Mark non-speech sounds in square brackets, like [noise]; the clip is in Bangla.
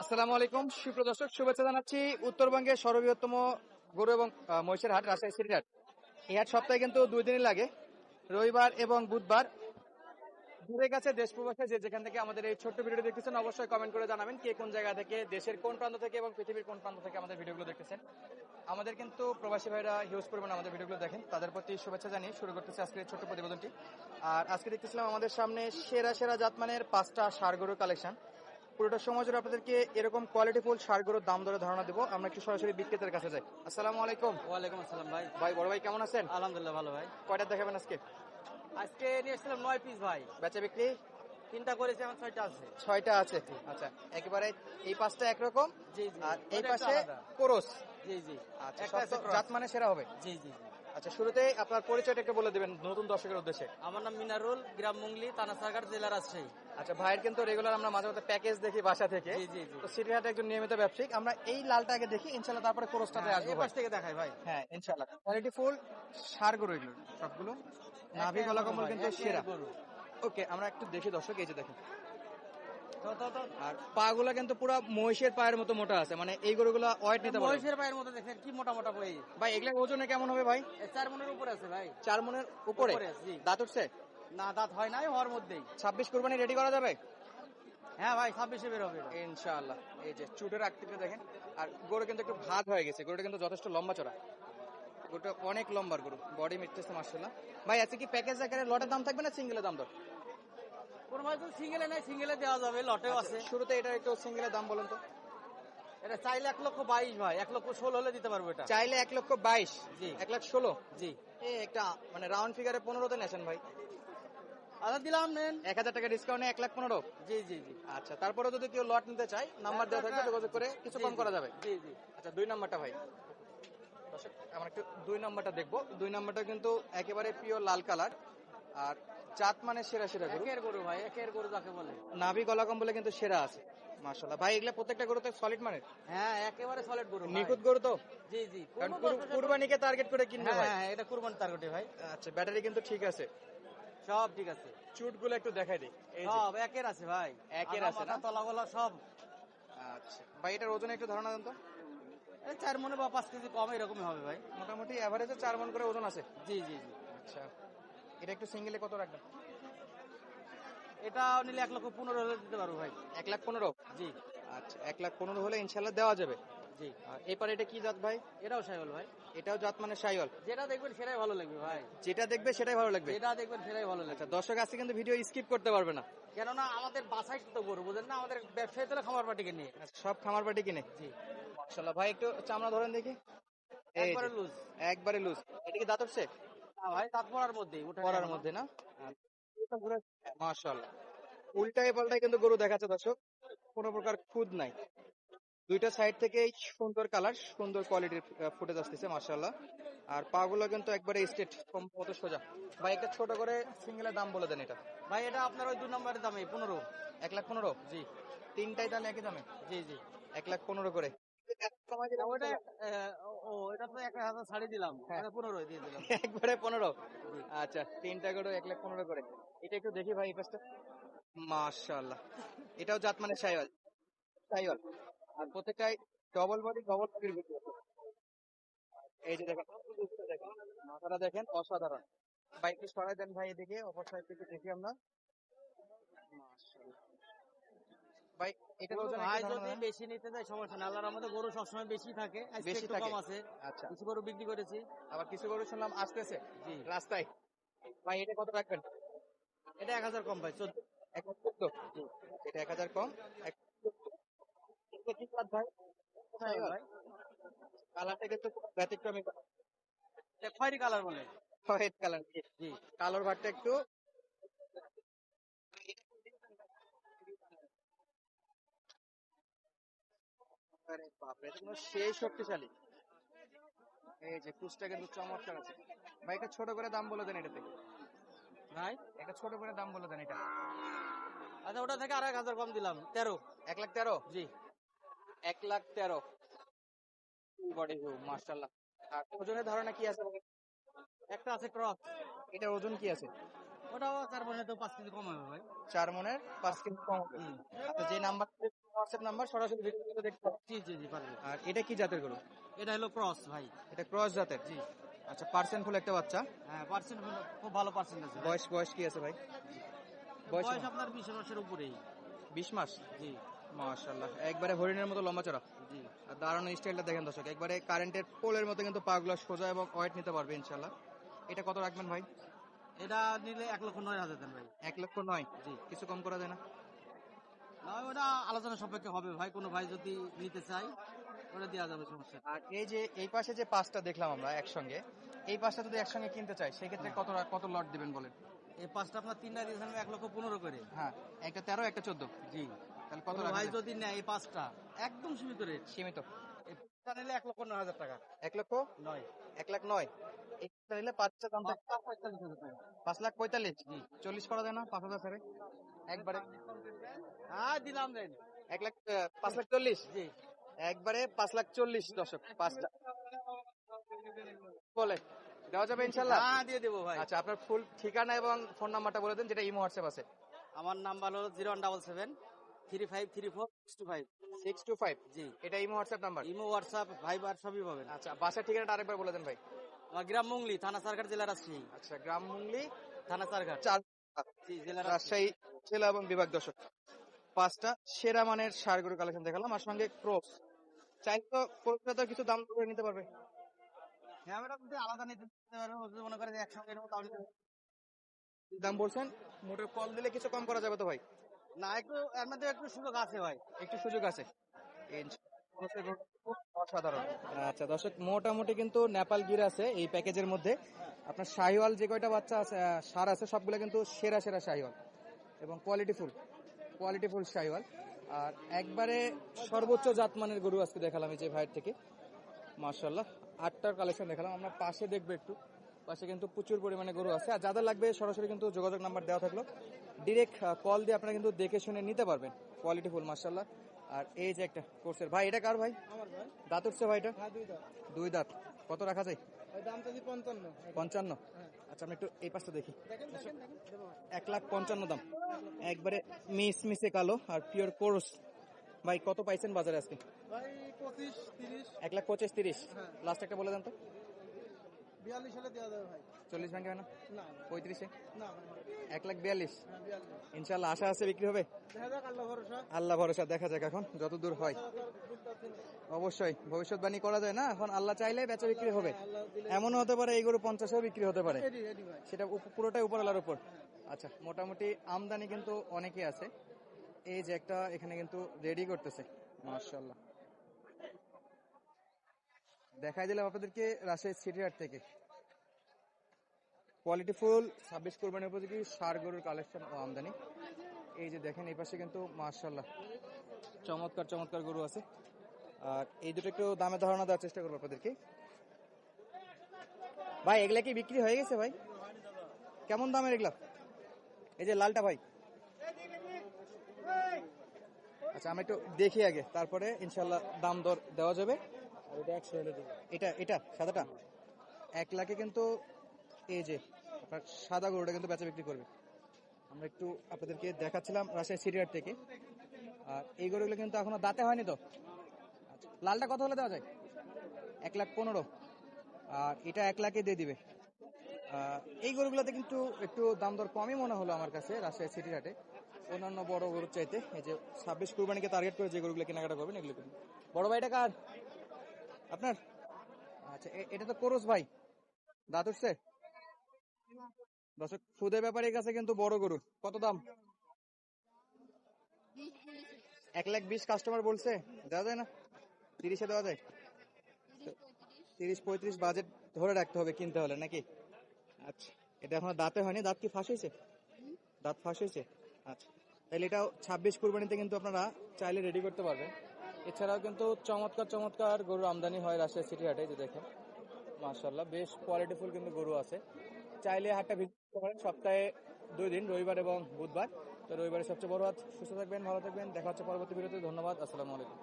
আসসালামু আলাইকুম। সুপ্রদর্শক শুভেচ্ছা জানাচ্ছি উত্তরবঙ্গের সর্ববৃহত্তম গরু এবং মহিষের হাট, রাজশাহী সিটির হাট। এই হাট সপ্তাহে কিন্তু দুই দিনই লাগে, রবিবার এবং বুধবার। দূরে দেশ প্রবাসে যে যেখান থেকে আমাদের এই ছোট্ট ভিডিও দেখতেছেন, অবশ্যই কমেন্ট করে জানাবেন কে কোন জায়গা থেকে, দেশের কোন প্রান্ত থেকে এবং পৃথিবীর কোন প্রান্ত থেকে আমাদের ভিডিওগুলো দেখতেছেন। আমাদের কিন্তু প্রবাসী ভাইরা হিউজ পরিমাণে আমাদের ভিডিওগুলো দেখেন। তাদের প্রতি শুভেচ্ছা জানিয়ে শুরু করতেছি আজকের ছোট্ট প্রতিবেদনটি। আর আজকে দেখতেছিলাম আমাদের সামনে সেরা সেরা জাতমানের পাঁচটা সার কালেকশন পুরোটা সময় জুড়ে আপনাদেরকে এরকম কোয়ালিটিফুল সার গরুর দাম দরে ধারণা দেবো। আমরা একটু সরাসরি বিক্রেতার কাছে যাই। আসসালামু আলাইকুম। ওয়ালাইকুম আসসালাম ভাই। ভাই বড় ভাই কেমন আছেন? আলহামদুলিল্লাহ ভালো ভাই। কয়টা দেখাবেন আজকে? আজকে নিয়ে এসেছিলাম নয় পিস ভাই। বেচা বিক্রি? তিনটা করেছি আমার ছয়টা আছে। ছয়টা আছে। আচ্ছা একেবারে এই পাঁচটা একরকম জি জি। আর এই পাশে কোরস? জি জি। আচ্ছা। জাত মানে সেরা হবে। জি জি জি। আচ্ছা শুরুতে আপনার পরিচয়টা একটু বলে দিবেন নতুন দর্শকের উদ্দেশ্যে। আমার নাম মিনারুল গ্রাম মুঙ্গলি তানাসারঘাট জেলা রাজশাহী। আচ্ছা ভাইয়ের কিন্তু রেগুলার আমরা মাঝে মধ্যে প্যাকেজ দেখি বাসা থেকে। জি জি জি। তো সিটিহাটে একজন নিয়মিত ব্যবসায়িক আমরা এই লালটা আগে দেখি ইনশাল্লাহ তারপরে কোরসটাতে হ্যাঁ, আসব এই পাশ থেকে দেখাই ভাই। হ্যাঁ ইনশাল্লাহ কোয়ালিটি ফুল সার গরু এগুলো সবগুলো। নাভি গলা গরু কম্বল কিন্তু সেরা। ওকে আমরা একটু দেখি দর্শক এই যে দেখেন। আর পা গুলা কিন্তু পুরো মহিষের পায়ের মতো মোটা আছে মানে এই গরুগুলো ওয়েট নিতে পারে। মহিষের পায়ের মতো দেখেন কি মোটা মোটা ভাই এগুলা ওজনে কেমন হবে ভাই? চার মনের উপরে আছে ভাই। চার মনের উপরে। দাঁত উঠছে? না দাঁত হয় নাই হওয়ার মধ্যেই। ছাব্বিশ কোরবানি রেডি করা যাবে? হ্যাঁ ভাই ছাব্বিশে বের হবে। ইনশাআল্লাহ। এই যে চুটের আকৃতি দেখেন। আর গরু কিন্তু একটু ভাগ হয়ে গেছে গরুটা কিন্তু যথেষ্ট লম্বা চড়া। গরুটা অনেক লম্বার গরু বডি মিটতেছে মার্শাল্লাহ ভাই আজকে কি প্যাকেজ আকারে লটের দাম থাকবে না সিঙ্গেলের দাম দর? কোনো সিঙ্গেলে নাই সিঙ্গেলে দেওয়া যাবে লটেও আছে। শুরুতে এটা একটু সিঙ্গেলের দাম বলুন তো। এটা চাইলে এক লক্ষ বাইশ ভাই এক লক্ষ ষোলো হলে দিতে পারব এটা। চাইলে এক লক্ষ বাইশ জি। এক লাখ ষোলো। জি। একটা মানে রাউন্ড ফিগারে পনেরোতে নেছেন ভাই। আচ্ছা দিলাম নেন। এক হাজার টাকা ডিসকাউন্টে এক লাখ পনেরো। জি জি জি। আচ্ছা তারপরে যদি কেউ লট নিতে চায় নাম্বার দেওয়া থাকবে যোগাযোগ করে কিছু কম করা যাবে। জি জি। আচ্ছা দুই নাম্বারটা ভাই। আমরা একটু দুই নাম্বারটা দেখব। দুই নাম্বারটা কিন্তু একেবারে পিওর লাল কালার আর জাত মানে সেরা সেরা গরু। একের গরু ভাই একের গরু যাকে বলে। নাভি গলা কম্বলে কিন্তু সেরা আছে মাশাল্লাহ ভাই এগুলা প্রত্যেকটা গরুতে সলিড মানে? হ্যাঁ একেবারে সলিড গরু। নিখুঁত গরু তো? জি জি। কুরবানিকে টার্গেট করে কিনবে হ্যাঁ ভাই। হ্যাঁ এটা কুরবান টার্গেটে ভাই। আচ্ছা ব্যাটারি কিন্তু ঠিক আছে। সব ঠিক আছে। চুটগুলো একটু দেখাই দিই। সব একের আছে ভাই। একের আছে না? তলা গলা সব। আচ্ছা ভাই এটার ওজন একটু ধারণা দেন তো। এই চার মনে বা পাঁচ কেজি কম এরকমই হবে ভাই। মোটামুটি এভারেজে চার মন করে ওজন আছে। জি জি জি। আচ্ছা। এটা একটু সিঙ্গেলে কত রাখবেন? এটা নিলে এক লক্ষ পনেরো হলে দিতে পারব ভাই। এক লাখ পনেরো? জি। আচ্ছা এক লাখ পনেরো হলে ইনশাল্লাহ দেওয়া যাবে? জি। এরপর এটা কি জাত ভাই? এটাও সাইবল ভাই। এটাও জাত মানে সাইওয়াল? যেটা দেখবেন সেটাই ভালো লাগবে ভাই। যেটা দেখবে সেটাই ভালো লাগবে? যেটা দেখবেন সেটাই ভালো লাগবে। আচ্ছা দর্শক আজকে কিন্তু ভিডিও স্কিপ করতে পারবে না। কেননা আমাদের বাসায় তো গরু বুঝেন না? আমাদের ব্যবসায়ী তো খামার পাটিকে নিয়ে আচ্ছা, সব খামার বাটি কিনে? জি। মাশাল্লাহ ভাই একটু চামড়া ধরেন দেখি। একবারে লুজ একবারে লুজ এটা কি দাঁত উঠছে ভাই তার পড়ার মধ্যেই ওটা মধ্যে না? মাশাল্লাহ উল্টায় পাল্টায় কিন্তু গরু দেখাচ্ছে দর্শক কোনো প্রকার খুদ নাই। দুইটা সাইড থেকেই সুন্দর কালার সুন্দর কোয়ালিটির ফুটেজ আসতেছে মাশাল্লাহ আর পা গুলো কিন্তু একবারে স্টেট মত সোজা। ভাই একটা ছোট করে সিঙ্গেলের দাম বলে দেন এটা। ভাই এটা আপনার ওই দু নম্বরের দামে পনেরো। এক লাখ পনেরো? জি। তিনটাই তাহলে একই দামে? জি জি। এক লাখ পনেরো করে। ও এটা তো এক হাজার ছাড়ি দিলাম। হ্যাঁ। পনেরো দিয়ে দিলাম। [laughs] একবারে পনেরো? আচ্ছা তিনটা করে এক লাখ পনেরো করে। এটা একটু দেখি ভাই এই পাশটা। মাশাআল্লাহ। এটাও জাত মানে সাইওয়াল। সাইওয়াল। আর প্রত্যেকটাই ডবল বডি ডবল বডির ভিতরে। এই যে দেখেন মাথাটা দেখেন অসাধারণ। ভাই একটু সরাই দেন ভাই এদিকে অপর সাইড থেকে দেখি আমরা মাশাআল্লাহ ভাই ভাই যদি বেশি নিতে চাই সমস্যা নেই। আল্লাহর আমাদের গরু সবসময় বেশি থাকে বেশি। কম আছে। আচ্ছা। কিছু গরু বিক্রি করেছি। আবার কিছু গরু শুনলাম আসতেছে। জি। রাস্তায়। ভাই এটা কত রাখবেন? এটা এক হাজার কম ভাই চোদ্দ। এক চোদ্দ? এটা এক হাজার কম? এক এটা ভাই? ভাই? কালারটা কিন্তু ব্যতিক্রমী। খয়েরি কালার বলে। হোয়াইট কালার জি। কালোর ভাতটা একটু আরে বাপরে এটা সেই শক্তিশালী। এই যে কুচটা কিন্তু চমৎকার আছে। ভাই একটা ছোট করে দাম বলে দেন এটাতে। ভাই? একটা ছোট করে দাম বলে দেন এটা। আচ্ছা ওটা থেকে আর এক হাজার কম দিলাম। তেরো। এক লাখ তেরো? জি। এক লাখ তেরো। বডি ভিউ মার্শাল্লাহ আর ওজনের ধারণা কি আছে? একটা আছে ক্রস। এটার ওজন কি আছে? ওটাও চার মনে তো পাঁচ কেজি কম হবে ভাই। চার মনের পাঁচ কেজি কম হবে। আচ্ছা যে নাম্বার হোয়াটসঅ্যাপ নাম্বার সরাসরি ভিডিও দেখতে। জি জি জি পারবে। আর এটা কি জাতের গরু? এটা হলো ক্রস ভাই। এটা ক্রস জাতের? জি। আচ্ছা পার্সেন্ট ফুল একটা বাচ্চা? হ্যাঁ পার্সেন্ট হলো খুব ভালো পার্সেন্ট আছে। বয়স বয়স কি আছে ভাই? বয়স আপনার বিশ মাসের উপরেই। বিশ মাস? জি। মাশাল্লাহ একবারে হরিণের মতো লম্বা চড়া। জি। আর দাঁড়ানো স্টাইলটা দেখেন দর্শক একবারে কারেন্টের পোলের মতো কিন্তু পাগুলো সোজা এবং ওয়েট নিতে পারবে ইনশাল্লাহ এটা কত রাখবেন ভাই? এটা নিলে এক লক্ষ নয় হাজার দেন ভাই। এক লক্ষ নয়? জি। কিছু কম করা যায় না? না ওটা আলোচনা সাপেক্ষে হবে ভাই কোনো ভাই যদি নিতে চাই ওটা দেওয়া যাবে সমস্যা আর এই যে এই পাশে যে পাঁচটা দেখলাম আমরা একসঙ্গে এই পাঁচটা যদি একসঙ্গে কিনতে চাই সেক্ষেত্রে কত কত লট দিবেন বলেন? এই পাঁচটা আপনার তিনটা দিয়েছেন এক লক্ষ পনেরো করে। হ্যাঁ একটা তেরো একটা চোদ্দ। জি। তাহলে কত ভাই যদি নেয় এই পাঁচটা একদম সীমিত রেট। সীমিত। নিলে এক লক্ষ নয় হাজার টাকা। এক লক্ষ? নয়। এক লাখ নয়। একটা নিলে পাঁচটা দাম পাঁচ লাখ পঁয়তাল্লিশ চল্লিশ করা যায় না? পাঁচ হাজার একবারে। হ্যাঁ দিলাম এক লাখ পাঁচ লাখ চল্লিশ? জি। একবারে পাঁচ লাখ চল্লিশ দশক পাঁচটা বলে দেওয়া যাবে ইনশাল্লাহ হ্যাঁ দিয়ে দেবো ভাই। আচ্ছা আপনার ফুল ঠিকানা এবং ফোন নাম্বারটা বলে দেন যেটা ইমো হোয়াটসঅ্যাপ আছে। আমার নাম্বার হলো zero one double seven three five three four six two five. Six two five? জি। এটা imo WhatsApp number imo WhatsApp Viber সবই পাবেন। আচ্ছা বাসার ঠিকানাটা আরেকবার বলে দেন ভাই। আমার গ্রাম মুংলি থানা সারঘাট জেলা রাজশাহী। আচ্ছা গ্রাম মুংলি থানা সারঘাট। চার জি জেলা রাজশাহী রাজশাহী। জেলা এবং বিভাগ দর্শক। পাঁচটা সেরা মানের সারগুলো কালেকশন দেখালাম। আর সঙ্গে ক্রোপ চাই তো তো কিছু দাম করে নিতে পারবে। হ্যাঁ আমরা যদি আলাদা নিতে পারব যদি মনে করে যে একসঙ্গে নেব তাহলে দাম বলছেন? মোটর কল দিলে কিছু কম করা যাবে তো ভাই? না একটু এর মধ্যে একটু সুযোগ আছে ভাই। একটু সুযোগ আছে। অসাধারণ। আচ্ছা দর্শক মোটামুটি কিন্তু নেপাল গির আছে এই প্যাকেজের মধ্যে। আপনার শাহিওয়াল যে কয়টা বাচ্চা আছে সার আছে সবগুলো কিন্তু সেরা সেরা শাহিওয়াল। এবং quality full quality full Sahiwal আর একবারে সর্বোচ্চ জাতমানের গরু আজকে দেখালাম এই যে ভাইয়ের থেকে। মার্শাল্লাহ আটটার কালেকশন দেখালাম। আমরা পাশে দেখব একটু। পাশে কিন্তু প্রচুর পরিমাণে গরু আছে। আর যাদের লাগবে সরাসরি কিন্তু যোগাযোগ নাম্বার দেওয়া থাকল। ডিরেক্ট কল দিয়ে আপনারা কিন্তু দেখে শুনে নিতে পারবেন। কোয়ালিটি ফুল মার্শাল্লাহ আর এই যে একটা কোর্সের ভাই এটা কার ভাই? দাঁত উঠছে ভাই এটা হ্যাঁ দুই দাঁত। কত রাখা যায়? পঞ্চান্ন। আচ্ছা আমি একটু এই পাশটা দেখি। এক লাখ পঞ্চান্ন দাম। একবারে মিস মিসে কালো আর পিওর কোর্স ভাই কত পাইছেন বাজারে আজকে? এক লাখ পঁচিশ তিরিশ। হ্যাঁ। লাস্ট একটা বলে দেন তো। বিয়াল্লিশ হলে দেওয়া যাবে ভাই। চল্লিশ ভাঙে না? পঁয়ত্রিশে? এক লাখ বিয়াল্লিশ। হ্যাঁ ইনশাল্লাহ আশা আছে বিক্রি হবে? আল্লাহ ভরসা। দেখা যাক এখন যত দূর হয়। অবশ্যই ভবিষ্যৎবাণী করা যায় না? এখন আল্লাহ চাইলে বেচা বিক্রি হবে। এমনও হতে পারে এই গরু পঞ্চাশেও বিক্রি হতে পারে। সেটা পুরোটাই উপরওয়ালার উপর। আচ্ছা মোটামুটি আমদানি কিন্তু অনেকই আছে। এই যে একটা এখানে কিন্তু রেডি করতেছে। মার্শাল্লাহ দেখাই দিলাম আপনাদেরকে রাজশাহী সিটিহাট থেকে। কোয়ালিটি ফুল ছাব্বিশ কোরবানি উপযোগী সার গরুর কালেকশন ও আমদানি। এই যে দেখেন এই পাশে কিন্তু মার্শাল্লাহ চমৎকার চমৎকার গরু আছে। আর এই দুটো একটু দামে ধারণা দেওয়ার চেষ্টা করব আপনাদেরকে। ভাই এগুলা কি বিক্রি হয়ে গেছে ভাই? কেমন দামের এগুলা? এই যে লালটা ভাই। আচ্ছা আমি একটু দেখি আগে তারপরে ইনশাল্লাহ দাম দর দেওয়া যাবে। এটা এটা সাদাটা। এক লাখে কিন্তু এই যে আপনার সাদা গরুটা কিন্তু বেচা বিক্রি করবে। আমরা একটু আপনাদেরকে দেখাচ্ছিলাম রাজশাহী সিরিয়ার থেকে। আর এই গরুগুলো কিন্তু এখনও দাঁতে হয়নি তো? আচ্ছা, লালটা কত হলে দেওয়া যায়? এক লাখ পনেরো। আর এটা এক লাখে দিয়ে দিবে। এই গরুগুলোতে কিন্তু একটু দাম দর কমই মনে হলো আমার কাছে রাজশাহী সিটির হাটে অন্যান্য বড় গরুর চাইতে এই যে ছাব্বিশ কুরবানিকে টার্গেট করে যে গরুগুলো কেনাকাটা করবেন এগুলো। বড় ভাইটা কার? আপনার? আচ্ছা এটা তো কোরস ভাই। দাঁত উঠছে? দর্শক কাছে কিন্তু বড় গরু। কত দাম? এক লাখ বিশ কাস্টমার বলছে। দেওয়া যায় না? তিরিশে দেওয়া যায়? তিরিশ পঁয়ত্রিশ বাজেট ধরে রাখতে হবে কিনতে হলে, নাকি? আচ্ছা এটা দাঁতে হয়নি। দাঁত কি ফাঁস হয়েছে? দাঁত ফাঁস হয়েছে? আচ্ছা তাহলে এটাও ছাব্বিশ কুরবানিতে কিন্তু আপনারা চাইলে রেডি করতে পারবেন। এছাড়াও কিন্তু চমৎকার চমৎকার গরু আমদানি হয় রাজশাহী সিটি হাটে যে দেখেন। মার্শাল্লাহ বেশ কোয়ালিটিফুল কিন্তু গরু আছে। চাইলে হাটটা ভিজিট করতে পারেন। সপ্তাহে দুই দিন, রবিবার এবং বুধবার। তো রবিবারে সবচেয়ে বড় হাত সুস্থ থাকবেন, ভালো থাকবেন। দেখা হচ্ছে পরবর্তী ভিডিওতে। ধন্যবাদ। আসসালামু আলাইকুম।